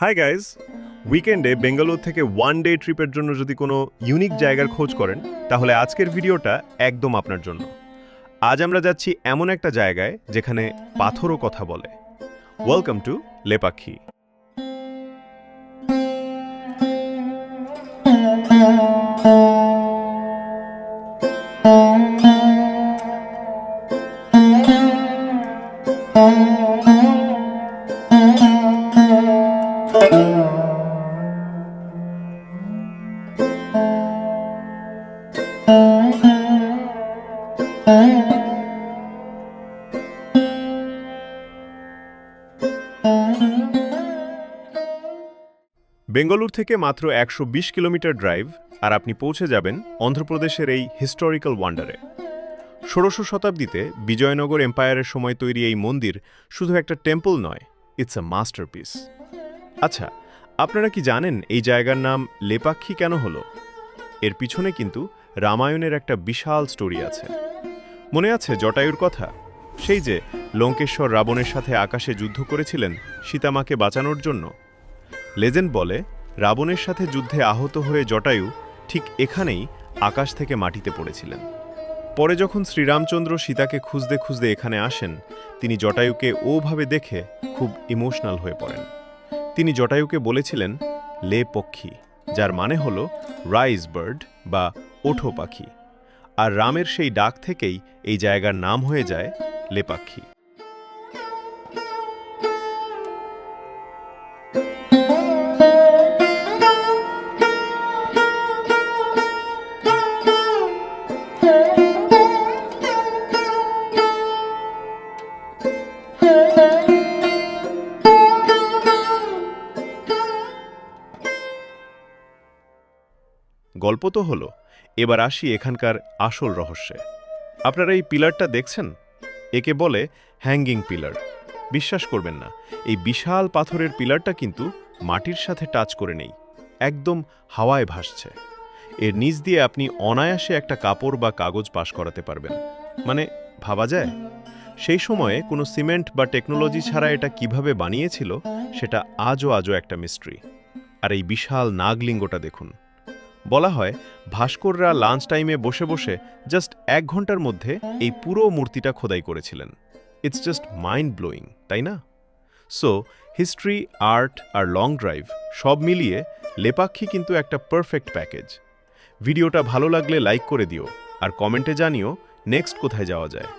Hi guys উইকেন্ডে বেঙ্গালোর থেকে one day ট্রিপের জন্য যদি কোনো ইউনিক জায়গার খোঁজ করেন, তাহলে আজকের ভিডিওটা একদম আপনার জন্য। আজ আমরা যাচ্ছি এমন একটা জায়গায় যেখানে পাথরও কথা বলে। ওয়েলকাম টু লেপাক্ষী বেঙ্গালুর থেকে মাত্র একশো বিশ কিলোমিটার ড্রাইভ আর আপনি পৌঁছে যাবেন অন্ধ্রপ্রদেশের এই হিস্টোরিক্যাল ওয়ান্ডারে ষোড়শ শতাব্দীতে বিজয়নগর এম্পায়ারের সময় তৈরি এই মন্দির শুধু একটা টেম্পল নয় ইটস আ মাস্টারপিস আচ্ছা আপনারা কি জানেন এই জায়গার নাম লেপাক্ষী কেন হলো? এর পিছনে কিন্তু রামায়ণের একটা বিশাল স্টোরি আছে। মনে আছে জটায়ুর কথা? সেই যে লঙ্কেশ্বর রাবণের সাথে আকাশে যুদ্ধ করেছিলেন সীতামাকে বাঁচানোর জন্য। লেজেন্ড বলে, রাবণের সাথে যুদ্ধে আহত হয়ে জটায়ু ঠিক এখানেই আকাশ থেকে মাটিতে পড়েছিলেন। পরে যখন শ্রীরামচন্দ্র সীতাকে খুঁজতে খুঁজতে এখানে আসেন, তিনি জটায়ুকে ওভাবে দেখে খুব ইমোশনাল হয়ে পড়েন। তিনি জটায়ুকে বলেছিলেন, লে পক্ষী যার মানে হল রাইজ বার্ড বা ওঠো পাখি। আর রামের সেই ডাক থেকেই এই জায়গার নাম হয়ে যায় লেপাক্ষী। গল্প তো হলো। এবার আসি এখানকার আসল রহস্যে। আপনারা এই পিলারটা দেখছেন? একে বলে হ্যাঙ্গিং পিলার বিশ্বাস করবেন না, এই বিশাল পাথরের পিলারটা কিন্তু মাটির সাথে টাচ করে নেই। একদম হাওয়ায় ভাসছে। এর নিচ দিয়ে আপনি অনায়াসে একটা কাপড় বা কাগজ পাশ করাতে পারবেন। মানে ভাবা যায়? সেই সময়ে কোনো সিমেন্ট বা টেকনোলজি ছাড়া এটা কীভাবে বানিয়েছিল, সেটা আজও আজও একটা মিস্ট্রি আর এই বিশাল নাগলিঙ্গটা দেখুন। বলা হয়, ভাস্কররা লাঞ্চ টাইমে বসে বসে জাস্ট এক ঘণ্টার মধ্যে এই পুরো মূর্তিটা খোদাই করেছিলেন। ইটস জাস্ট মাইন্ড ব্লোয়িং তাই না? সো হিস্ট্রি আর্ট আর লং ড্রাইভ সব মিলিয়ে লেপাক্ষী কিন্তু একটা পারফেক্ট প্যাকেজ ভিডিওটা ভালো লাগলে লাইক করে দিও আর কমেন্টে জানিও নেক্সট কোথায় যাওয়া যায়।